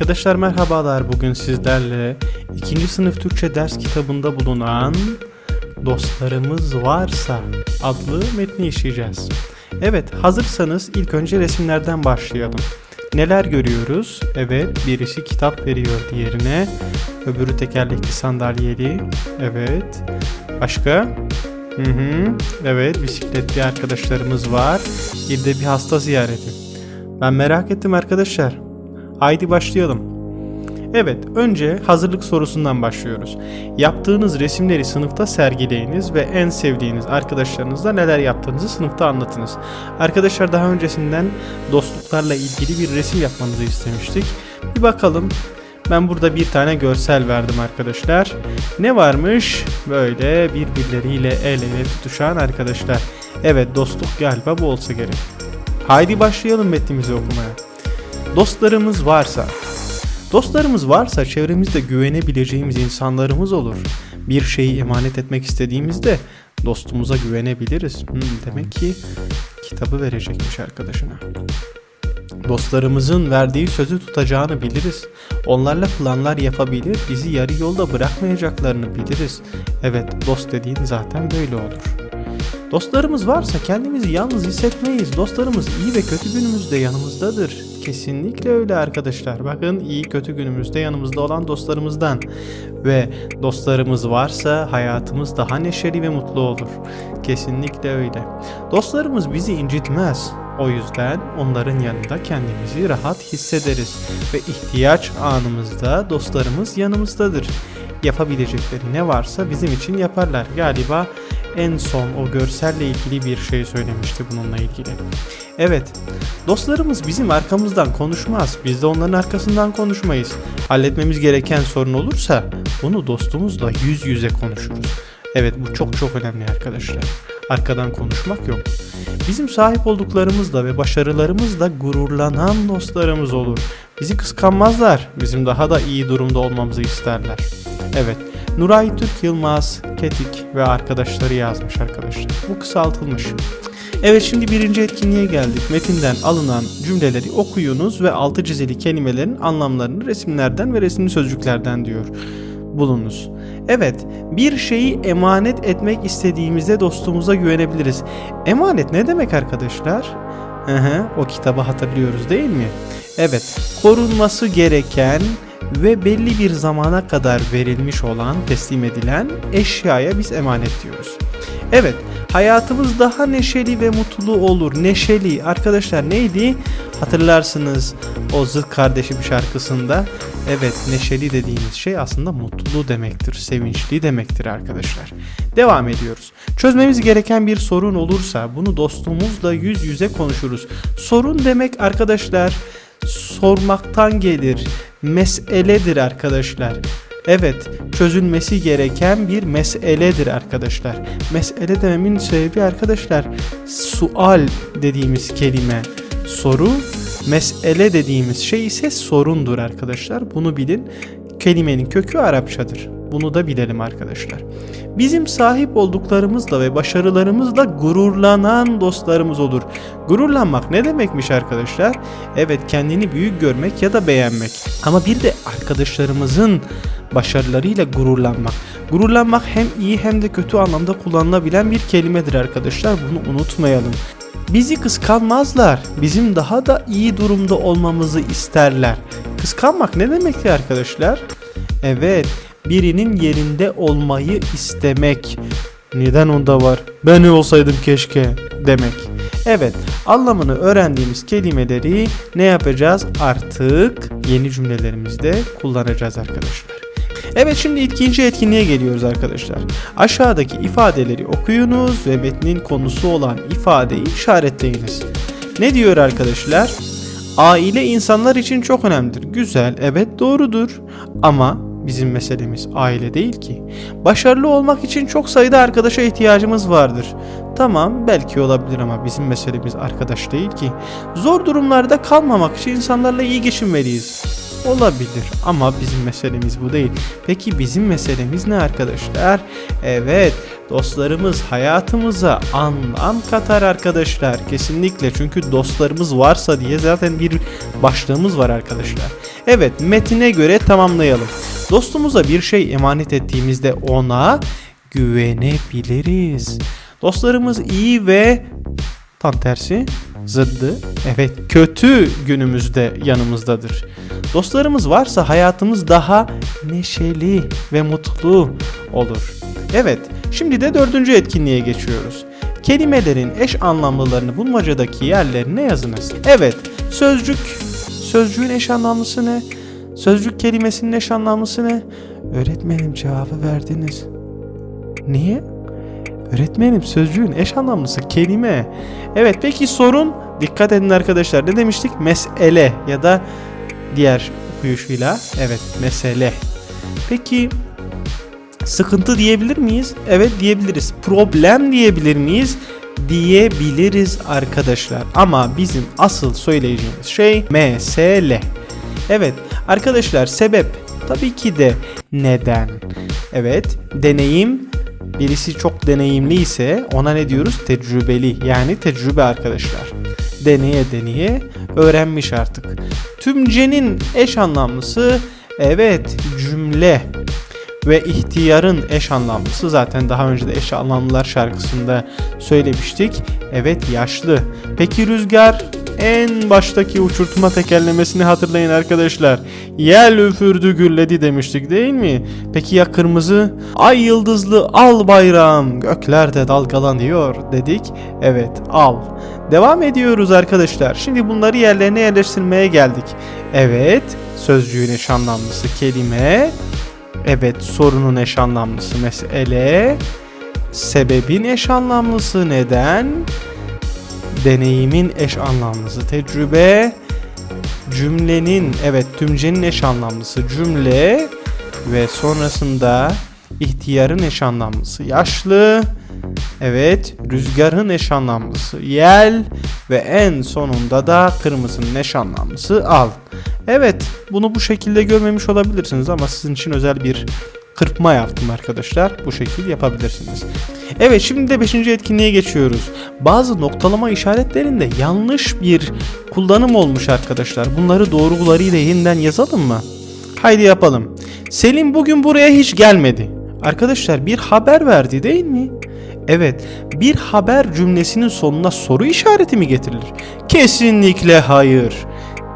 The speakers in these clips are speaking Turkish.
Arkadaşlar merhabalar. Bugün sizlerle 2. sınıf Türkçe ders kitabında bulunan Dostlarımız Varsa adlı metni işleyeceğiz. Evet, hazırsanız ilk önce resimlerden başlayalım. Neler görüyoruz? Evet, birisi kitap veriyor diğerine. Öbürü tekerlekli sandalyeli. Evet. Başka? Hı hı. Evet, bisikletli arkadaşlarımız var. Bir de bir hasta ziyareti. Ben merak ettim arkadaşlar. Haydi başlayalım. Evet, önce hazırlık sorusundan başlıyoruz. Yaptığınız resimleri sınıfta sergileyiniz ve en sevdiğiniz arkadaşlarınızla neler yaptığınızı sınıfta anlatınız. Arkadaşlar daha öncesinden dostluklarla ilgili bir resim yapmanızı istemiştik. Bir bakalım. Ben burada bir tane görsel verdim arkadaşlar. Ne varmış? Böyle birbirleriyle el ele tutuşan arkadaşlar. Evet dostluk galiba bu olsa gerek. Haydi başlayalım metnimizi okumaya. Dostlarımız varsa Dostlarımız varsa çevremizde güvenebileceğimiz insanlarımız olur. Bir şeyi emanet etmek istediğimizde dostumuza güvenebiliriz. Hmm, demek ki kitabı verecekmiş arkadaşına. Dostlarımızın verdiği sözü tutacağını biliriz. Onlarla planlar yapabilir, bizi yarı yolda bırakmayacaklarını biliriz. Evet, dost dediğin zaten böyle olur. Dostlarımız varsa kendimizi yalnız hissetmeyiz. Dostlarımız iyi ve kötü günümüzde yanımızdadır. Kesinlikle öyle arkadaşlar. Bakın iyi kötü günümüzde yanımızda olan dostlarımızdan. Ve dostlarımız varsa hayatımız daha neşeli ve mutlu olur. Kesinlikle öyle. Dostlarımız bizi incitmez. O yüzden onların yanında kendimizi rahat hissederiz. Ve ihtiyaç anımızda dostlarımız yanımızdadır. Yapabilecekleri ne varsa bizim için yaparlar. Galiba en son o görselle ilgili bir şey söylemişti bununla ilgili. Evet, dostlarımız bizim arkamızdan konuşmaz. Biz de onların arkasından konuşmayız. Halletmemiz gereken sorun olursa bunu dostumuzla yüz yüze konuşuruz. Evet bu çok çok önemli arkadaşlar. Arkadan konuşmak yok. Bizim sahip olduklarımızla ve başarılarımızla gururlanan dostlarımız olur. Bizi kıskanmazlar. Bizim daha da iyi durumda olmamızı isterler. Evet, Nuray Türk Yılmaz, Ketik ve arkadaşları yazmış arkadaşlar. Bu kısaltılmış. Evet şimdi birinci etkinliğe geldik. Metinden alınan cümleleri okuyunuz ve altı çizili kelimelerin anlamlarını resimlerden ve resimli sözcüklerden diyor. Bulunuz. Evet, bir şeyi emanet etmek istediğimizde dostumuza güvenebiliriz. Emanet ne demek arkadaşlar? Hı hı, o kitabı hatırlıyoruz değil mi? Evet, korunması gereken ve belli bir zamana kadar verilmiş olan, teslim edilen eşyaya biz emanet diyoruz. Evet, hayatımız daha neşeli ve mutlu olur. Neşeli arkadaşlar neydi? Hatırlarsınız o Zıt Kardeşim şarkısında. Evet, neşeli dediğimiz şey aslında mutlu demektir, sevinçli demektir arkadaşlar. Devam ediyoruz. Çözmemiz gereken bir sorun olursa bunu dostumuzla yüz yüze konuşuruz. Sorun demek arkadaşlar sormaktan gelir. Meseledir arkadaşlar. Evet, çözülmesi gereken bir meseledir arkadaşlar. Mesele dememin sebebi arkadaşlar sual dediğimiz kelime soru, mesele dediğimiz şey ise sorundur arkadaşlar. Bunu bilin. Kelimenin kökü Arapçadır. Bunu da bilelim arkadaşlar. Bizim sahip olduklarımızla ve başarılarımızla gururlanan dostlarımız olur. Gururlanmak ne demekmiş arkadaşlar? Evet kendini büyük görmek ya da beğenmek. Ama bir de arkadaşlarımızın başarılarıyla gururlanmak. Gururlanmak hem iyi hem de kötü anlamda kullanılabilen bir kelimedir arkadaşlar. Bunu unutmayalım. Bizi kıskanmazlar. Bizim daha da iyi durumda olmamızı isterler. Kıskanmak ne demekti arkadaşlar? Evet, birinin yerinde olmayı istemek. Neden onda var? Ben olsaydım keşke demek. Evet, anlamını öğrendiğimiz kelimeleri ne yapacağız? Artık yeni cümlelerimizde kullanacağız arkadaşlar. Evet şimdi ikinci etkinliğe geliyoruz arkadaşlar. Aşağıdaki ifadeleri okuyunuz ve metnin konusu olan ifadeyi işaretleyiniz. Ne diyor arkadaşlar? Aile insanlar için çok önemlidir. Güzel, evet doğrudur. Ama bizim meselemiz aile değil ki. Başarılı olmak için çok sayıda arkadaşa ihtiyacımız vardır. Tamam belki olabilir ama bizim meselemiz arkadaş değil ki. Zor durumlarda kalmamak için insanlarla iyi geçinmeliyiz. Olabilir ama bizim meselemiz bu değil. Peki bizim meselemiz ne arkadaşlar? Evet, Dostlarımız hayatımıza anlam katar arkadaşlar. Kesinlikle çünkü dostlarımız varsa diye zaten bir başlığımız var arkadaşlar. Evet metine göre tamamlayalım. Dostumuza bir şey emanet ettiğimizde ona güvenebiliriz. Dostlarımız iyi ve tam tersi zıddı evet kötü günümüzde yanımızdadır. Dostlarımız varsa hayatımız daha neşeli ve mutlu olur. Evet şimdi de dördüncü etkinliğe geçiyoruz. Kelimelerin eş anlamlılarını bulmacadaki yerlerine yazınız. Evet sözcük sözcüğün eş anlamlısı ne? Sözcük kelimesinin eş anlamlısı ne? Öğretmenim cevabı verdiniz. Niye? Öğretmenim sözcüğün eş anlamlısı kelime. Evet peki sorun dikkat edin arkadaşlar ne demiştik? Mesele ya da diğer okuyuşuyla evet mesele. Peki sıkıntı diyebilir miyiz? Evet diyebiliriz. Problem diyebilir miyiz? Diyebiliriz arkadaşlar. Ama bizim asıl söyleyeceğimiz şey mesele. Evet arkadaşlar sebep tabii ki de neden. Evet deneyim birisi çok deneyimli ise ona ne diyoruz? Tecrübeli yani tecrübe arkadaşlar. Deneye deneye öğrenmiş artık. Tümcenin eş anlamlısı evet cümle ve ihtiyarın eş anlamlısı zaten daha önce de eş anlamlılar şarkısında söylemiştik. Evet yaşlı. Peki rüzgar en baştaki uçurtma tekerlemesini hatırlayın arkadaşlar. Yel üfürdü gürledi demiştik değil mi? Peki ya kırmızı? Ay yıldızlı al bayrağım göklerde dalgalanıyor dedik. Evet al. Devam ediyoruz arkadaşlar. Şimdi bunları yerlerine yerleştirmeye geldik. Evet sözcüğün eş anlamlısı kelime. Evet sorunun eş anlamlısı mesele. Sebebin eş anlamlısı neden? Deneyimin eş anlamlısı tecrübe. Cümlenin evet tümcenin eş anlamlısı cümle ve sonrasında ihtiyarın eş anlamlısı yaşlı. Evet, rüzgarın eş anlamlısı yel ve en sonunda da kırmızının eş anlamlısı al. Evet, bunu bu şekilde görmemiş olabilirsiniz ama sizin için özel bir kırpma yaptım arkadaşlar. Bu şekil yapabilirsiniz. Evet şimdi de 5. etkinliğe geçiyoruz. Bazı noktalama işaretlerinde yanlış bir kullanım olmuş arkadaşlar. Bunları doğrularıyla yeniden yazalım mı? Haydi yapalım. Selim bugün buraya hiç gelmedi. Arkadaşlar bir haber verdi değil mi? Evet, bir haber cümlesinin sonuna soru işareti mi getirilir? Kesinlikle hayır.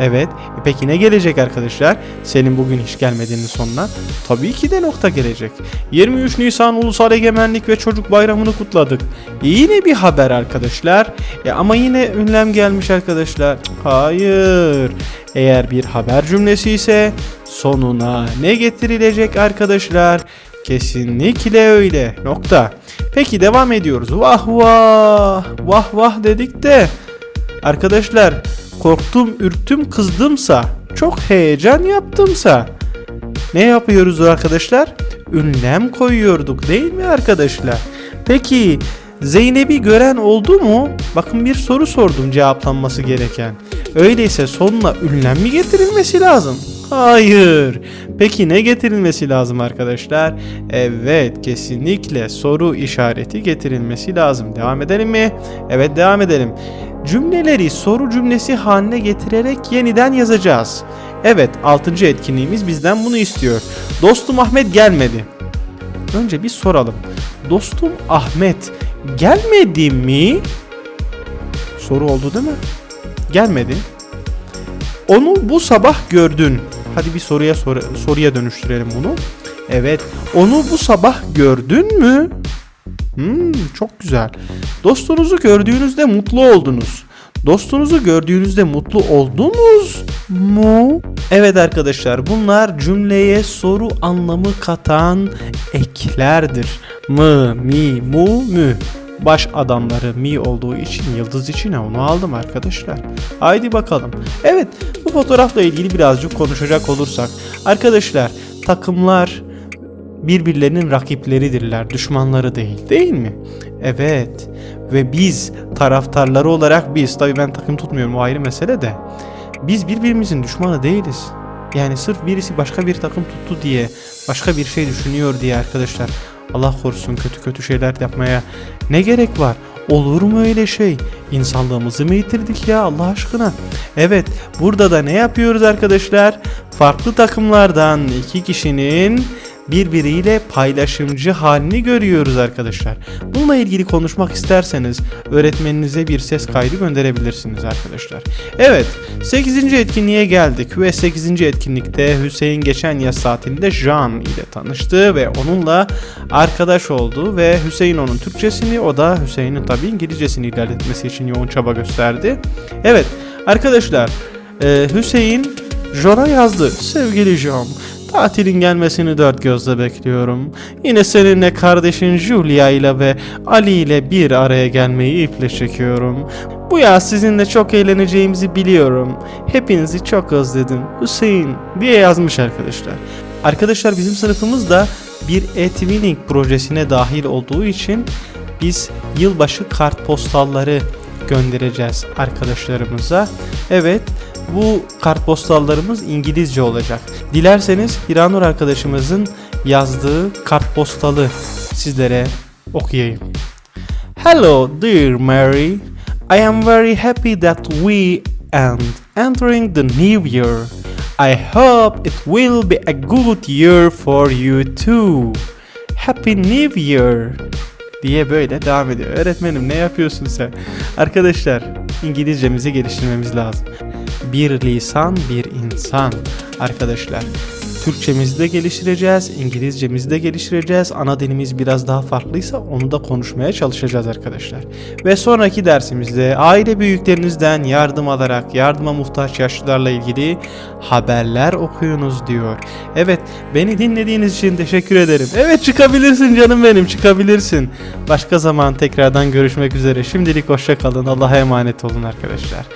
Evet, e peki ne gelecek arkadaşlar? Selim bugün hiç gelmediğinin sonuna. Tabii ki de nokta gelecek. 23 Nisan Ulusal Egemenlik ve Çocuk Bayramı'nı kutladık. E yine bir haber arkadaşlar. E ama yine ünlem gelmiş arkadaşlar. Hayır. Eğer bir haber cümlesi ise sonuna ne getirilecek arkadaşlar? Kesinlikle öyle. Nokta. Peki devam ediyoruz. Vah vah. Vah vah dedik de. Arkadaşlar korktum, ürktüm, kızdımsa, çok heyecan yaptımsa ne yapıyoruz arkadaşlar? Ünlem koyuyorduk değil mi arkadaşlar? Peki Zeynep'i gören oldu mu? Bakın bir soru sordum cevaplanması gereken. Öyleyse sonuna ünlem mi getirilmesi lazım? Hayır. Peki ne getirilmesi lazım arkadaşlar? Evet kesinlikle soru işareti getirilmesi lazım. Devam edelim mi? Evet devam edelim. Cümleleri soru cümlesi haline getirerek yeniden yazacağız. Evet 6. etkinliğimiz bizden bunu istiyor. Dostum Ahmet gelmedi. Önce bir soralım. Dostum Ahmet gelmedi mi? Soru oldu değil mi? Gelmedi. Onu bu sabah gördün. Hadi bir soruya sor soruya dönüştürelim bunu. Evet. Onu bu sabah gördün mü? Hmm, çok güzel. Dostunuzu gördüğünüzde mutlu oldunuz. Dostunuzu gördüğünüzde mutlu oldunuz mu? Evet arkadaşlar bunlar cümleye soru anlamı katan eklerdir. Mı, mi, mu, mü. Baş adamları mi olduğu için yıldız için onu aldım arkadaşlar. Haydi bakalım. Evet bu fotoğrafla ilgili birazcık konuşacak olursak. Arkadaşlar takımlar birbirlerinin rakipleridirler, düşmanları değil, değil mi? Evet. Ve biz taraftarları olarak biz, tabii ben takım tutmuyorum o ayrı mesele de. Biz birbirimizin düşmanı değiliz. Yani sırf birisi başka bir takım tuttu diye, başka bir şey düşünüyor diye arkadaşlar Allah korusun kötü kötü şeyler yapmaya ne gerek var? Olur mu öyle şey? İnsanlığımızı mı yitirdik ya Allah aşkına? Evet, burada da ne yapıyoruz arkadaşlar? Farklı takımlardan iki kişinin birbiriyle paylaşımcı halini görüyoruz arkadaşlar. Bununla ilgili konuşmak isterseniz öğretmeninize bir ses kaydı gönderebilirsiniz arkadaşlar. Evet 8. etkinliğe geldik ve 8. etkinlikte Hüseyin geçen yaz saatinde Jean ile tanıştı ve onunla arkadaş oldu ve Hüseyin onun Türkçesini o da Hüseyin'in tabi İngilizcesini ilerletmesi için yoğun çaba gösterdi. Evet arkadaşlar e, Hüseyin John'a yazdı. Sevgili John, tatilin gelmesini dört gözle bekliyorum. Yine seninle kardeşin Julia ile ve Ali ile bir araya gelmeyi iple çekiyorum. Bu yaz sizinle çok eğleneceğimizi biliyorum. Hepinizi çok özledim. Hüseyin diye yazmış arkadaşlar. Arkadaşlar bizim sınıfımız da bir e-twinning projesine dahil olduğu için biz yılbaşı kartpostalları göndereceğiz arkadaşlarımıza. Evet bu kartpostallarımız İngilizce olacak. Dilerseniz Hiranur arkadaşımızın yazdığı kartpostalı sizlere okuyayım. Hello dear Mary. I am very happy that we and entering the new year. I hope it will be a good year for you too. Happy New Year diye böyle devam ediyor. Öğretmenim ne yapıyorsun sen? Arkadaşlar İngilizcemizi geliştirmemiz lazım. Bir lisan bir insan arkadaşlar. Türkçemizi de geliştireceğiz, İngilizcemizi de geliştireceğiz. Ana dilimiz biraz daha farklıysa onu da konuşmaya çalışacağız arkadaşlar. Ve sonraki dersimizde aile büyüklerinizden yardım alarak yardıma muhtaç yaşlılarla ilgili haberler okuyunuz diyor. Evet, beni dinlediğiniz için teşekkür ederim. Evet çıkabilirsin canım benim, çıkabilirsin. Başka zaman tekrardan görüşmek üzere. Şimdilik hoşça kalın. Allah'a emanet olun arkadaşlar.